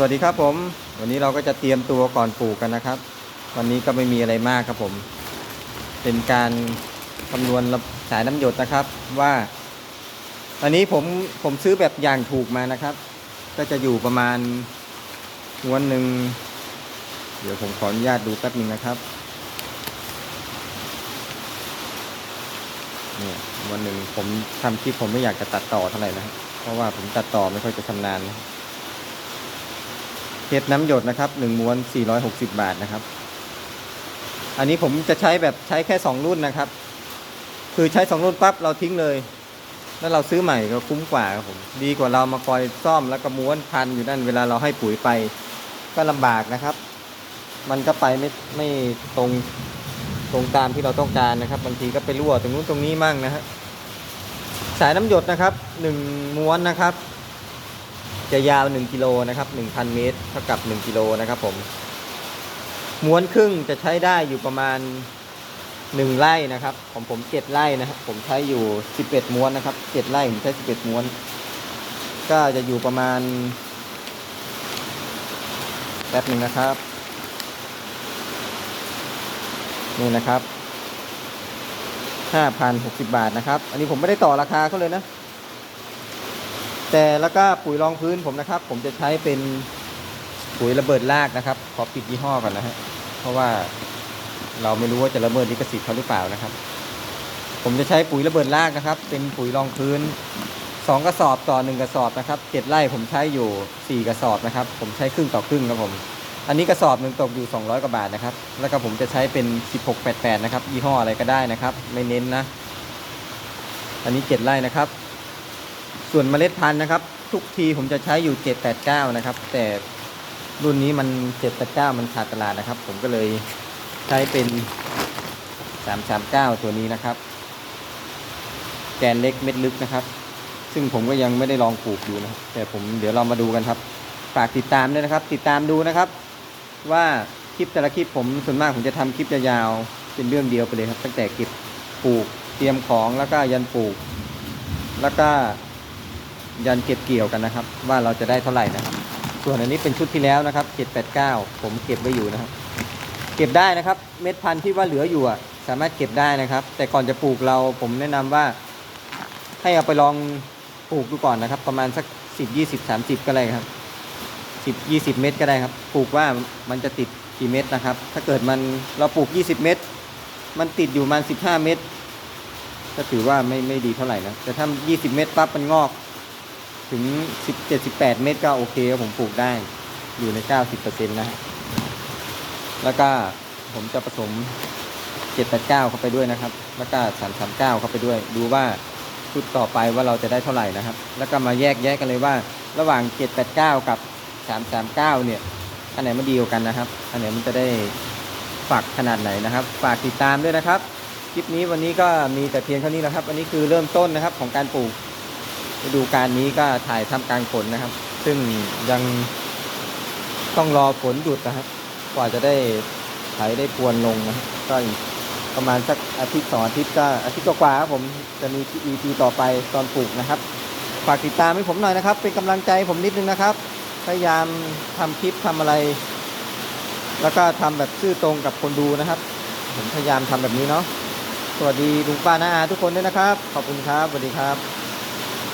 สวัสดีครับผม วันนี้เราก็จะเตรียมตัวก่อนปลูกกันนะครับ วันนี้ก็ไม่มีอะไรมากครับผม เป็นการคำนวณสายน้ำหยดนะครับว่าอันนี้ผมผมซื้อแบบอย่างถูกมานะครับ ก็จะอยู่ประมาณวันหนึ่งเดี๋ยวผมขออนุญาตดูแป๊บหนึงนะครับเนี่ยวันหนึ่งผมทำคลิปผมไม่อยากจะตัดต่อเท่าไหร่นะเพราะว่าผมตัดต่อไม่ค่อยจะชำนาญนะ เห็ดน้ำหยดนะครับหนึ่งม้วน 460 บาทนะครับ อันนี้ผมจะใช้แบบใช้แค่ 2 รุ่นนะครับ คือใช้ 2 รุ่นปั๊บเราทิ้งเลย แล้วเราซื้อใหม่ก็คุ้มกว่าครับผมดีกว่าเรามาคอยซ่อมแล้วก็ม้วนพันอยู่นั่นเวลาเราให้ปุ๋ยไปก็ลำบากนะครับ มันก็ไปไม่ไม่ตรงตรงตามที่เราต้องการนะครับบางทีก็ไปรั่วตรงนู้นตรงนี้มั่งนะฮะสายน้ำหยดนะครับหนึ่งม้วนนะครับ จะยาว 1 กิโลนะครับ 1,000 เมตรเท่ากับ 1 กิโลนะครับผมม้วนครึ่งจะใช้ได้อยู่ประมาณ 1ไร่นะครับ ของผม 7 ไร่นะครับ ผมใช้อยู่ 11 ม้วนนะครับ 7 ไร่ผมใช้ 11 ม้วน ก็จะอยู่ประมาณแป๊บหนึ่งนะครับ นี่นะครับ 5,060 บาทนะครับ อันนี้ผมไม่ได้ต่อราคาเขาเลยนะ แต่แล้วก็ปุ๋ยรองพื้นผมนะครับ ผมจะใช้เป็นปุ๋ยระเบิดรากนะครับ ขอปิดยี่ห้อก่อนนะฮะเพราะว่าเราไม่รู้ว่าจะระเบิดลิขสิทธิ์เขาหรือเปล่านะครับ ผมจะใช้ปุ๋ยระเบิดรากนะครับ เป็นปุ๋ยรองพื้นสองกระสอบต่อหนึ่งกระสอบนะครับเจ็ดไร่ผมใช้อยู่สี่กระสอบนะครับ ผมใช้ครึ่งต่อครึ่งครับผม อันนี้กระสอบหนึ่งตกอยู่ 200กว่าบาทนะครับ แล้วก็ผมจะใช้เป็น 1688 นะครับยี่ห้ออะไรก็ได้นะครับ ไม่เน้นนะ อันนี้ 7 ไร่นะครับ ส่วนเมล็ดพันธุ์นะครับ ทุกทีผมจะใช้อยู่ 789 นะครับ แต่รุ่นนี้มัน 789 มันขาดตลาดนะครับ ผมก็เลยใช้เป็น 339 ตัวนี้นะครับ แกนเล็กเม็ดลึกนะครับ ซึ่งผมก็ยังไม่ได้ลองปลูกดูนะแต่ผมเดี๋ยวเรามาดูกันครับฝากติดตามด้วยนะครับ ติดตามดูนะครับ ว่าคลิปแต่ละคลิปผมส่วนมากผมจะทำคลิปยาวๆเป็นเรื่องเดียวไปเลยครับ ตั้งแต่เก็บปลูกเตรียมของแล้วก็ยันปลูก แล้วก็ ยันเก็บเกี่ยวกันนะครับ ว่าเราจะได้เท่าไหร่นะครับ ส่วนอันนี้เป็นชุดที่แล้วนะครับ789 ผมเก็บไว้อยู่นะครับ เก็บได้นะครับ เม็ดพันธุ์ที่ว่าเหลืออยู่อะสามารถเก็บได้นะครับ แต่ก่อนจะปลูกเราผมแนะนำว่า ให้เอาไปลองปลูกดูก่อนนะครับ ประมาณสัก 10 20 30 ก็ได้ครับ10 20 เม็ดก็ได้ครับ ปลูกว่ามันจะติดกี่เม็ดนะครับ ถ้าเกิดมันเราปลูก 20 เม็ดมันติดอยู่ประมาณ 15 เม็ดก็ถือว่าไม่ไม่ดีเท่าไหร่นะ แต่ถ้า 20 เม็ดปั๊บมันงอก ถึง 17 18 เม็ดก็โอเคครับผมปลูกได้อยู่ใน 90%นะฮะแล้วก็ผมจะผสม 789 เข้าไปด้วยนะครับ แล้วก็339 เข้าไปด้วย ดูว่าชุดต่อไปว่าเราจะได้เท่าไหร่นะครับ แล้วก็มาแยกแยกกันเลยว่า ระหว่าง 789 กับ 339 เนี่ย อันไหนมันดีกว่ากันนะครับ อันไหนมันจะได้ฝักขนาดไหนนะครับ ฝากติดตามด้วยนะครับ คลิปนี้วันนี้ก็มีแต่เพียงเท่านี้นะครับ อันนี้คือเริ่มต้นนะครับของการปลูก ฤดูการนี้ก็ถ่ายทำกลางฝนนะครับ ซึ่งยังต้องรอฝนหยุดนะครับ กว่าจะได้ไถได้พวนลงนะก็อีกประมาณสักอาทิตย์สองอาทิตย์ก็อาทิตย์กว่าครับผมจะมี EP ต่อไปตอนปลูกนะครับฝากติดตามให้ผมหน่อยนะครับ เป็นกำลังใจใผมนิดนึงนะครับ พยายามทำคลิปทำอะไร แล้วก็ทำแบบซื่อตรงกับคนดูนะครับ ผมพยายามทำแบบนี้เนาะสวัสดีลุงป้าน้าอาทุกคนด้วยนะครับ ขอบคุณครับสวัสดีครับ